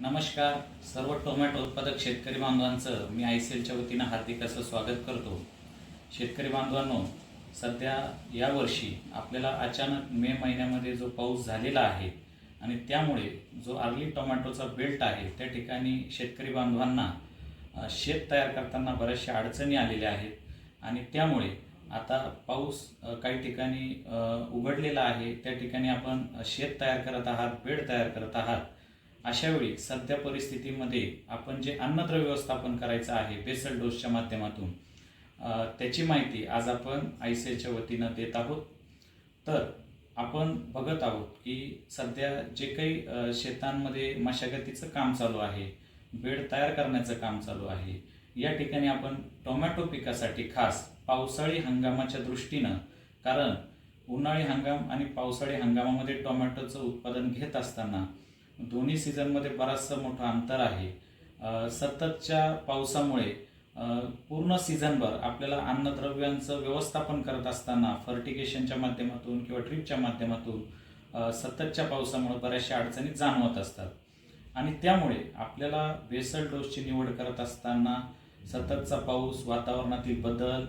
नमस्कार. सर्व टोमॅटो उत्पादक शेतकरी बांधवांचं मी आय सी एलच्या वतीनं हार्दिक असं स्वागत करतो. शेतकरी बांधवांनो सध्या यावर्षी आपल्याला अचानक मे महिन्यामध्ये जो पाऊस झालेला आहे आणि त्यामुळे जो अर्ली टोमॅटोचा बेल्ट आहे त्या ठिकाणी शेतकरी बांधवांना शेत तयार करताना बऱ्याचशा अडचणी आलेल्या आहेत आणि त्यामुळे आता पाऊस काही ठिकाणी उघडलेला आहे. त्या ठिकाणी आपण शेत तयार करत आहात बेड तयार करत आहात. अशावेळी सध्या परिस्थितीमध्ये आपण जे अन्नद्रव्य व्यवस्थापन करायचं आहे बेसल डोसच्या माध्यमातून त्याची माहिती आज आपण आय सी एच्या वतीनं देत आहोत. तर आपण बघत आहोत की सध्या जे काही शेतांमध्ये मशागतीचं काम चालू आहे बेड तयार करण्याचं काम चालू आहे या ठिकाणी आपण टोमॅटो पिकासाठी खास पावसाळी हंगामाच्या दृष्टीनं कारण उन्हाळी हंगाम आणि पावसाळी हंगामामध्ये टोमॅटोचं उत्पादन घेत असताना दोन्ही सीझनमध्ये बराचसं मोठं अंतर आहे. सततच्या पावसामुळे पूर्ण सीझनभर आपल्याला अन्नद्रव्यांचं व्यवस्थापन करत असताना फर्टिगेशनच्या माध्यमातून किंवा ड्रीपच्या माध्यमातून सततच्या पावसामुळे बऱ्याचशा अडचणी जाणवत असतात. आणि त्यामुळे आपल्याला बेसल डोसची निवड करत असताना सततचा पाऊस वातावरणातील बदल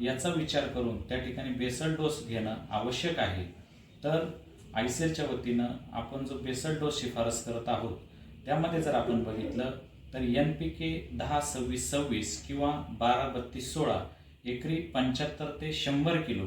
याचा विचार करून त्या ठिकाणी बेसल डोस घेणं आवश्यक आहे. तर आय सी एलच्या वतीनं आपण जो बेसल डोस शिफारस करत आहोत त्यामध्ये जर आपण बघितलं तर एन पी के दहा सव्वीस सव्वीस किंवा बारा बत्तीस सोळा एकरी पंच्याहत्तर ते शंभर किलो.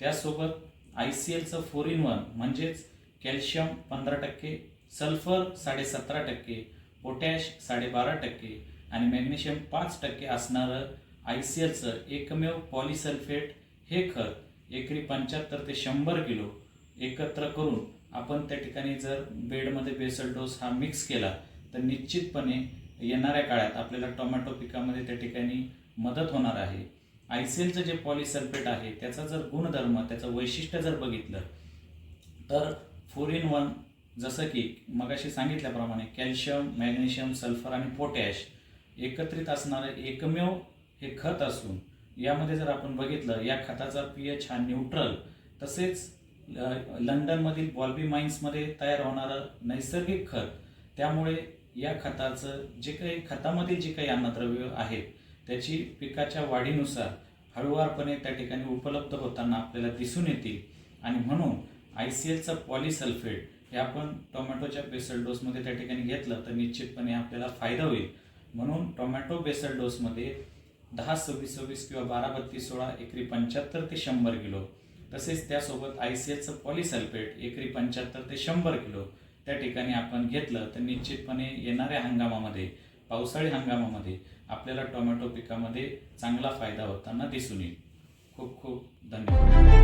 त्यासोबत आय सी एलचं फोर इन वन म्हणजेच कॅल्शियम पंधरा टक्के सल्फर साडेसतरा टक्के पोटॅश साडेबारा टक्के आणि मॅग्नेशियम पाच टक्के असणारं आय सी एलचं एकमेव पॉलिसल्फेट हे खत एकरी पंच्याहत्तर ते शंभर किलो एकत्र करून आपण त्या ठिकाणी जर बेडमध्ये बेसल डोस हा मिक्स केला तर निश्चितपणे येणाऱ्या काळात आपल्याला टोमॅटो पिकामध्ये त्या ठिकाणी मदत होणार आहे. आय जे पॉलिसल्फेट आहे त्याचा जर गुणधर्म त्याचं वैशिष्ट्य जर बघितलं तर फोर इन वन जसं की मगाशी सांगितल्याप्रमाणे कॅल्शियम मॅग्नेशियम सल्फर आणि पोटॅश एकत्रित असणारं एकमेव हे खत असून यामध्ये जर आपण बघितलं या खताचा पी एच हा न्यूट्रल तसेच लंडनमधील बॉल्बी माइन्समध्ये तयार होणारं नैसर्गिक खत. त्यामुळे या खताचं जे काही खतामध्ये जे काही अन्नद्रव्य आहेत त्याची पिकाच्या वाढीनुसार हळुवारपणे त्या ठिकाणी उपलब्ध होताना आपल्याला दिसून येतील. आणि म्हणून आय सी एलचं पॉलिसल्फेट हे आपण टोमॅटोच्या बेसल डोसमध्ये त्या ठिकाणी घेतलं तर निश्चितपणे आपल्याला फायदा होईल. म्हणून टोमॅटो बेसल डोसमध्ये दहा सव्वीस सव्वीस किंवा बारा बत्तीस सोळा एकरी पंच्याहत्तर ते शंभर किलो तसेच त्यासोबत आय सी एलचं पॉलिसल्फेट एकरी पंच्याहत्तर ते शंभर किलो त्या ठिकाणी आपण घेतलं तर निश्चितपणे येणाऱ्या हंगामामध्ये पावसाळी हंगामामध्ये आपल्याला टोमॅटो पिकामध्ये चांगला फायदा होताना दिसून येईल. खूप खूप धन्यवाद.